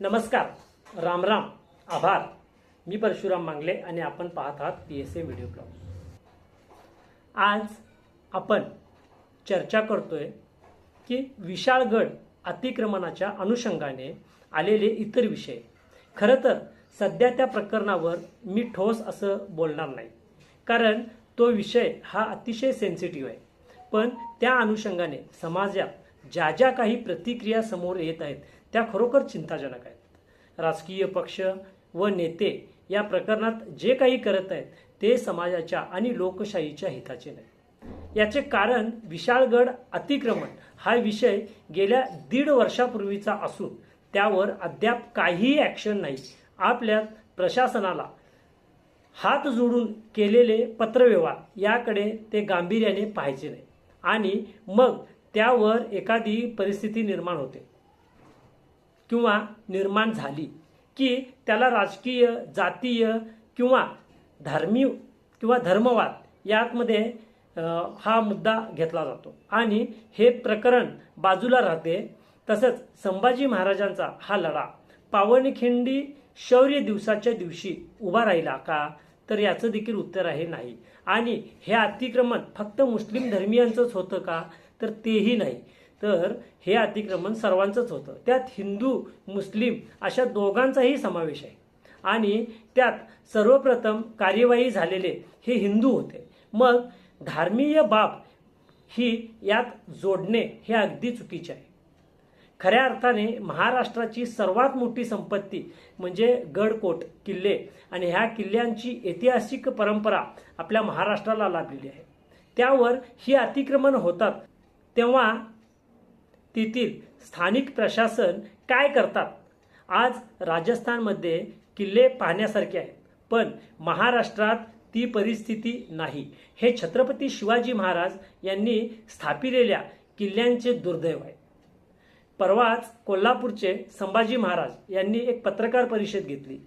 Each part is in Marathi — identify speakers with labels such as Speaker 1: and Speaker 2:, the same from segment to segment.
Speaker 1: नमस्कार. राम राम. आभार. मी परशुराम मांगले आणि आपण पाहत आहात P S A video blog आज आपण चर्चा करतोय की विशाळगड अतिक्रमणाच्या अनुषंगाने आलेले इतर विषय. खरं तर सध्या त्या प्रकरणावर मी ठोस असं बोलणार नाही. कारण तो विषय हा अतिशय सेन्सिटिव्ह आहे. पण त्या अनुषंगाने समाजात ज्या ज्या काही प्रतिक्रिया समोर येत आहेत त्या खरोखर चिंताजनक आहेत. राजकीय पक्ष व नेते या प्रकरणात जे काही करत आहेत ते समाजाच्या आणि लोकशाहीच्या हिताचे नाही. याचे कारण विशाळगड अतिक्रमण हा विषय गेल्या दीड वर्षापूर्वीचा असून त्यावर अद्याप काहीही ॲक्शन नाही. आपल्या प्रशासनाला हात जोडून केलेले पत्रव्यवहार याकडे ते गांभीर्याने पाहायचे नाही. आणि मग त्यावर एखादी परिस्थिती निर्माण होते. किंवा निर्माण झाली की त्याला राजकीय जातीय किंवा धार्मिक किंवा धर्मवाद यातमध्ये हा मुद्दा घेतला जातो. आणि हे प्रकरण बाजूला राहते. तसंच संभाजी महाराजांचा हा लढा पावनखिंडी शौर्य दिवसाच्या दिवशी उभा राहिला का? तर याचं देखील उत्तर आहे नाही. आणि हे अतिक्रमण फक्त मुस्लिम धर्मियांचंच होतं का? तर तेही नाही. तर हे अतिक्रमण सर्वांचंच होतं. त्यात हिंदू मुस्लिम अशा दोघांचाही समावेश आहे. आणि त्यात सर्वप्रथम कार्यवाही झालेले हे हिंदू होते. मग धार्मीय बाब ही यात जोडणे हे अगदी चुकीचे आहे. खऱ्या अर्थाने महाराष्ट्राची सर्वात मोठी संपत्ती म्हणजे गडकोट किल्ले आणि ह्या किल्ल्यांची ऐतिहासिक परंपरा आपल्या महाराष्ट्राला लाभलेली आहे. त्यावर ही अतिक्रमण होतात तेव्हा तेथील स्थानिक प्रशासन काय करतात? आज राजस्थानमध्ये किल्ले पाहण्यासारखे आहेत पण महाराष्ट्रात ती परिस्थिती नाही. हे छत्रपती शिवाजी महाराज यांनी स्थापिलेल्या किल्ल्यांचे दुर्दैव आहे. परवाच कोल्हापूरचे संभाजी महाराज यांनी एक पत्रकार परिषद घेतली.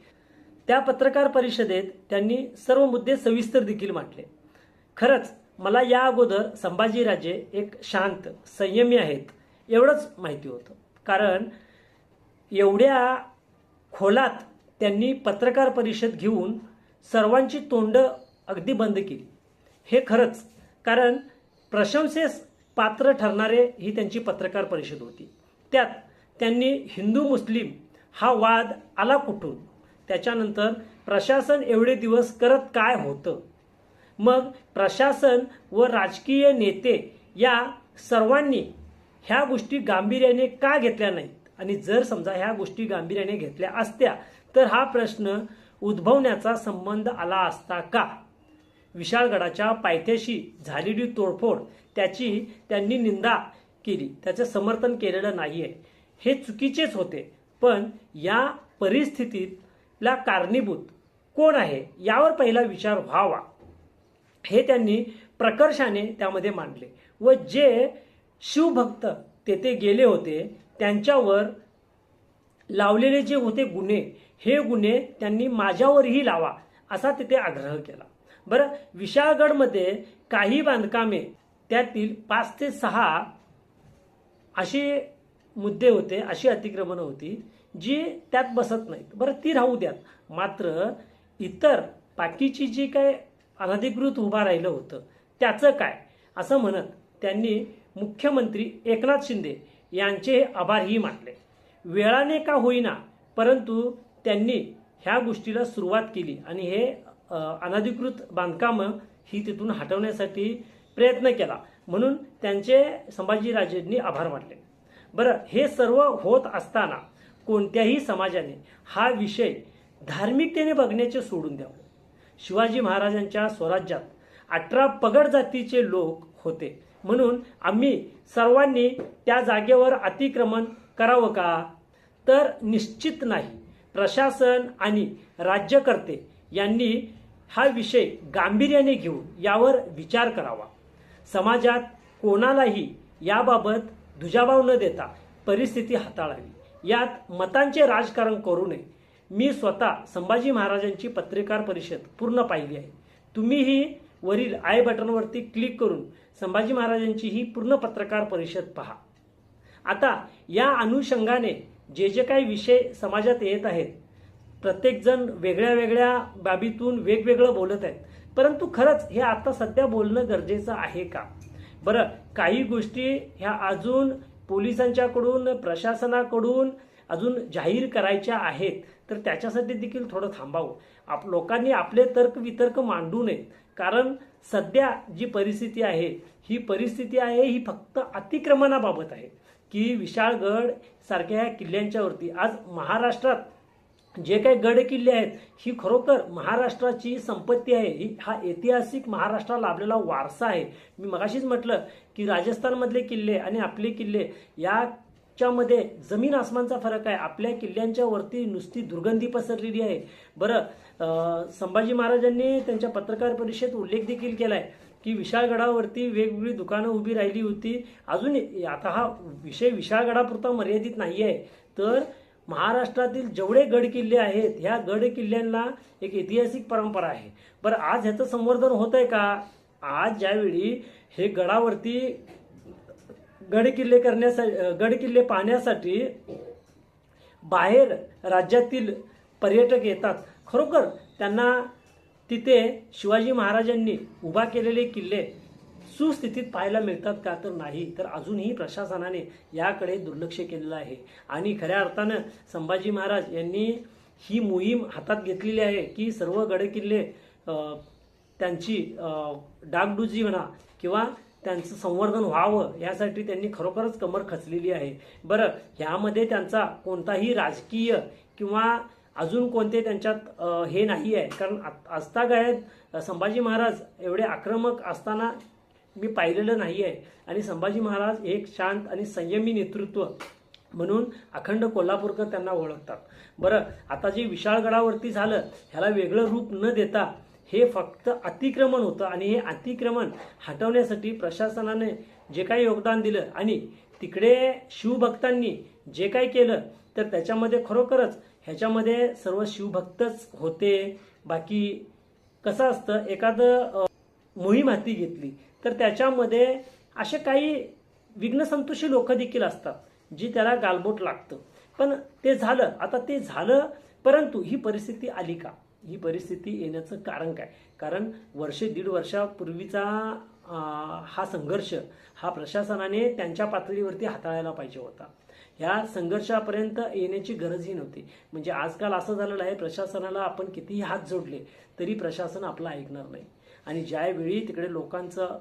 Speaker 1: त्या पत्रकार परिषदेत त्यांनी सर्व मुद्दे सविस्तर देखील मांडले. खरंच मला या अगोदर संभाजीराजे एक शांत संयमी आहेत एवढंच माहिती होतं. कारण एवढ्या खोलात त्यांनी पत्रकार परिषद घेऊन सर्वांची तोंड अगदी बंद केली. हे खरंच कारण प्रशंसेस पात्र ठरणारे ही त्यांची पत्रकार परिषद होती. त्यात त्यांनी हिंदू मुस्लिम हा वाद आला कुठून? त्याच्यानंतर प्रशासन एवढे दिवस करत काय होतं? मग प्रशासन व राजकीय नेते या सर्वांनी ह्या गोष्टी गांभीर्याने का घेतल्या नाहीत? आणि जर समजा ह्या गोष्टी गांभीर्याने घेतल्या असत्या तर हा प्रश्न उद्भवण्याचा संबंध आला असता का? विशाळगडाच्या पायथ्याशी झालेली तोडफोड त्याची त्यांनी निंदा केली. त्याचं समर्थन केलेलं नाही आहे हे चुकीचेच होते. पण या परिस्थितीला कारणीभूत कोण आहे यावर पहिला विचार व्हावा. हे त्यांनी प्रकर्षाने त्यामध्ये मांडले. व जे शिवभक्त तेथे गेले होते त्यांच्यावर लावलेले जे होते गुन्हे हे गुन्हे त्यांनी माझ्यावरही लावा असा तिथे आग्रह केला. बरं विशाळगडमध्ये काही बांधकामे त्यातील पाच ते सहा असे मुद्दे होते अशी अतिक्रमणं होती जी त्यात बसत नाहीत. बरं ती राहू द्यात. मात्र इतर बाकीची जी काय अनधिकृत उभा राहिलं होतं त्याचं काय? असं म्हणत त्यांनी मुख्यमंत्री एकनाथ शिंदे यांचे आभारही मानले. वेळाने का होईना परंतु त्यांनी ह्या गोष्टीला सुरुवात केली आणि हे अनधिकृत बांधकामं ही तिथून हटवण्यासाठी प्रयत्न केला. म्हणून त्यांचे संभाजीराजेंनी आभार मानले. बरं हे सर्व होत असताना कोणत्याही समाजाने हा विषय धार्मिकतेने बघण्याचे सोडून द्यावं. शिवाजी महाराजांच्या स्वराज्यात अठरा पगड जातीचे लोक होते. म्हणून आम्ही सर्वांनी त्या जागेवर अतिक्रमण करावं का? तर निश्चित नाही. प्रशासन आणि राज्यकर्ते यांनी हा विषय गांभीर्याने घेऊन यावर विचार करावा. समाजात कोणालाही याबाबत दुजाभाव न देता परिस्थिती हाताळावी. यात मतांचे राजकारण करू नये. मी स्वतः संभाजी महाराजांची पत्रकार परिषद पूर्ण पाहिली आहे. तुम्हीही वरील आय बटनवरती क्लिक करून संभाजी महाराजांची ही पूर्ण पत्रकार परिषद पहा. आता या अनुषंगाने जे जे काही विषय समाजात येत आहेत प्रत्येकजण वेगळ्या वेगळ्या बाबीतून वेगवेगळं बोलत आहेत. परंतु खरंच हे आता सध्या बोलणं गरजेचं आहे का? बरं काही गोष्टी ह्या अजून पोलिसांच्याकडून प्रशासनाकडून अजून जाहीर करायच्या आहेत तर त्याच्यासाठी देखील थोडं थांबावं. आप लोकांनी आपले तर्क वितर्क मांडू नयेत. कारण सध्या जी परिस्थिती आहे ही परिस्थिती आहे ही फक्त अतिक्रमणाबाबत आहे. की विशाळगड सारख्या ह्या किल्ल्यांच्यावरती आज महाराष्ट्रात जे काही गड किल्ले आहेत ही खरोखर महाराष्ट्राची संपत्ती आहे. ही हा ऐतिहासिक महाराष्ट्राला लाभलेला वारसा आहे. मी मगाशीच म्हटलं की राजस्थानमधले किल्ले आणि आपले किल्ले या च्यामध्ये जमीन आसमानचा फरक आहे. आपल्या किल्ल्यांच्या वरती नुसती दुर्गंधी पसरलेली आहे. बरं संभाजी महाराजांनी त्यांच्या पत्रकार परिषदेत उल्लेख देखील केलाय की विशाळगडावरती वेगवेगळी दुकानं उभी राहिली होती. अजून आता हा विषय विशाळगडापुरता मर्यादित नाही आहे तर महाराष्ट्रातील जेवढे गड किल्ले आहेत ह्या गड किल्ल्यांना एक ऐतिहासिक परंपरा आहे. बरं आज ह्याचं संवर्धन होत आहे का? आज ज्यावेळी हे गडावरती गड किल्ले करण्यासाठी गड किल्ले पाहण्यासाठी बाहेर राज्यातील पर्यटक येतात. खरोखर त्यांना तिथे शिवाजी महाराजांनी उभा केलेले किल्ले सुस्थितीत पाहायला मिळतात का तर नाही. तर अजूनही प्रशासनाने याकडे दुर्लक्ष केलेलं आहे. आणि खऱ्या अर्थानं संभाजी महाराज यांनी ही मोहीम हातात घेतलेली आहे की सर्व गडकिल्ले त्यांची डागडुजी म्हणा किंवा त्यांचं संवर्धन व्हावं यासाठी त्यांनी खरोखरच कमर खचलेली आहे. बरं ह्यामध्ये त्यांचा कोणताही राजकीय किंवा अजून कोणते त्यांच्यात हे नाही आहे. कारण आत- आजतागायत संभाजी महाराज एवढे आक्रमक असताना मी पाहिलेलं नाही आहे. आणि संभाजी महाराज एक शांत आणि संयमी नेतृत्व म्हणून अखंड कोल्हापूरकर त्यांना ओळखतात. बरं आता जे विशाळगडावरती झालं ह्याला वेगळं रूप न देता हे फक्त अतिक्रमण होतं आणि हे अतिक्रमण हटवण्यासाठी प्रशासनाने जे काही योगदान दिलं आणि तिकडे शिवभक्तांनी जे काही केलं तर त्याच्यामध्ये खरोखरच ह्याच्यामध्ये सर्व शिवभक्तच होते. बाकी कसं असतं एखादं मोहीम हाती घेतली तर त्याच्यामध्ये असे काही विघ्नसंतोषी लोक देखील असतात जी त्याला गालबोट लागतं. पण ते झालं आता ते झालं परंतु ही परिस्थिती आली का? ही परिस्थिती येण्याचं कारण काय? कारण वर्षे दीड वर्षापूर्वीचा हा संघर्ष हा प्रशासनाने त्यांच्या पातळीवरती हाताळायला पाहिजे होता. ह्या संघर्षापर्यंत येण्याची गरजही नव्हती. म्हणजे आजकाल असं झालेलं आहे प्रशासनाला आपण कितीही हात जोडले तरी प्रशासन आपलं ऐकणार नाही. आणि ज्यावेळी तिकडे लोकांचं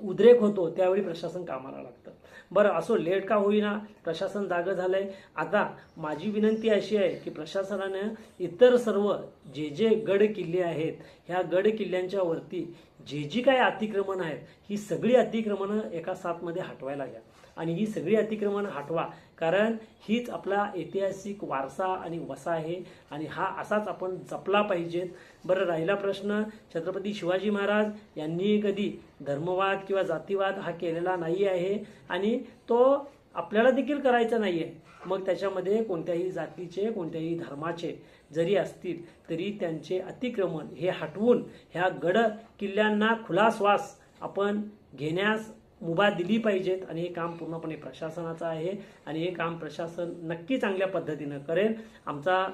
Speaker 1: उद्रेक होतो त्यावेळी प्रशासन कामाला लागतं. बरं असो लेट का होईना प्रशासन जागं झालंय. आता माझी विनंती अशी आहे की प्रशासनानं इतर सर्व जे जे गड किल्ले आहेत ह्या गड किल्ल्यांच्या वरती जे जी काय अतिक्रमण आहेत ही सगळी अतिक्रमणं एका साथमध्ये हटवायला घ्या आणि ही सगळी अतिक्रमण हटवा कारण हीच आपला ऐतिहासिक वारसा आणि वसा आहे. आणि हा असाच आपण जपला पाहिजेत बरं राहिला प्रश्न. छत्रपती शिवाजी महाराज यांनी कधी धर्मवाद किंवा जातीवाद हा केलेला नाही आहे. आणि तो आपल्याला देखील करायचं नाही आहे मग त्याच्यामध्ये कोणत्याही जातीचे कोणत्याही धर्माचे जरी असतील तरी त्यांचे अतिक्रमण हे हटवून ह्या गड किल्ल्यांना खुला श्वास आपण घेण्यास मुभा दिली पाहिजेत. आणि हे काम पूर्णपणे प्रशासनाचं आहे. आणि हे काम प्रशासन नक्की चांगल्या पद्धतीनं करेल. आमचा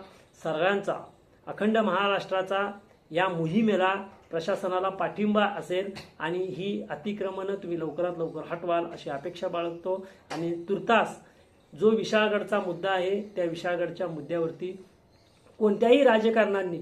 Speaker 1: सर्वांचा अखंड महाराष्ट्राचा या मोहिमेला प्रशासनाला पाठिंबा असेल आणि ही अतिक्रमणं तुम्ही लवकरात लवकर हटवाल अशी अपेक्षा बाळगतो. आणि तुर्तास जो विशाळगडचा मुद्दा आहे त्या विशाळगडच्या मुद्द्यावरती कोणत्याही राजकारणांनी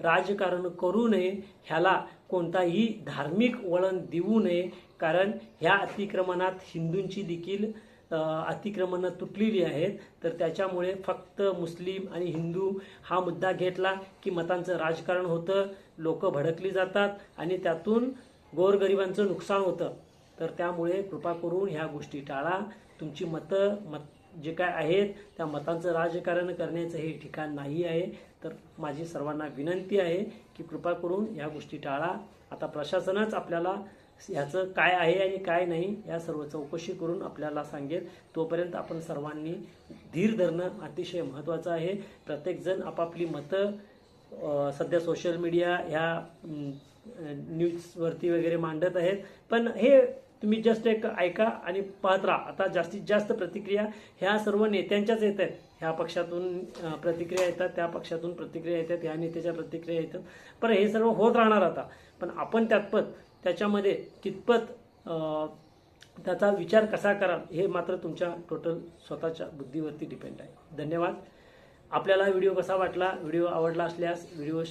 Speaker 1: राजकारण करू नये ह्याला कोणताही धार्मिक वळण देऊ नये कारण ह्या अतिक्रमणात हिंदूंची देखील अतिक्रमणं तुटलेली आहेत. तर त्याच्यामुळे फक्त मुस्लिम आणि हिंदू हा मुद्दा घेतला की मतांचं राजकारण होतं लोक भडकली जातात आणि त्यातून गोरगरिबांचं नुकसान होतं. तर त्यामुळे कृपा करून ह्या गोष्टी टाळा. तुमची मतं मत जे काय आहेत त्या मतांचं राजकारण करण्याचं हे ठिकाण नाही आहे. तर माझी सर्वांना विनंती आहे की कृपा करून ह्या गोष्टी टाळा. आता प्रशासनच आपल्याला ह्याचं काय आहे आणि काय नाही या सर्व चौकशी करून आपल्याला सांगेल. तोपर्यंत आपण सर्वांनी धीर धरणं अतिशय महत्त्वाचं आहे. प्रत्येकजण आपापली मतं सध्या सोशल मीडिया ह्या न्यूजवरती वगैरे मांडत आहेत. पण हे तुम्ही जस्ट एक ऐका आणि पाहत राहा. आता जास्तीत जास्त प्रतिक्रिया ह्या सर्व नेत्यांच्याच येत आहेत. ह्या पक्षातून प्रतिक्रिया येतात त्या पक्षातून प्रतिक्रिया येतात ह्या नेत्याच्या प्रतिक्रिया येतात. पण हे सर्व होत राहणार आता. पण आपण त्यातपत त्याच्यामध्ये कितपत त्याचा विचार कसा कराल हे मात्र तुमच्या टोटल स्वतःच्या बुद्धीवरती डिपेंड आहे. धन्यवाद. आपल्याला व्हिडिओ कसा वाटला? व्हिडिओ आवडला असल्यास व्हिडिओ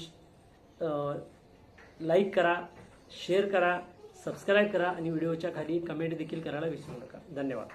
Speaker 1: लाईक करा शेअर करा सबस्क्राईब करा आणि व्हिडिओच्या खाली कमेंट देखील करायला विसरू नका. धन्यवाद.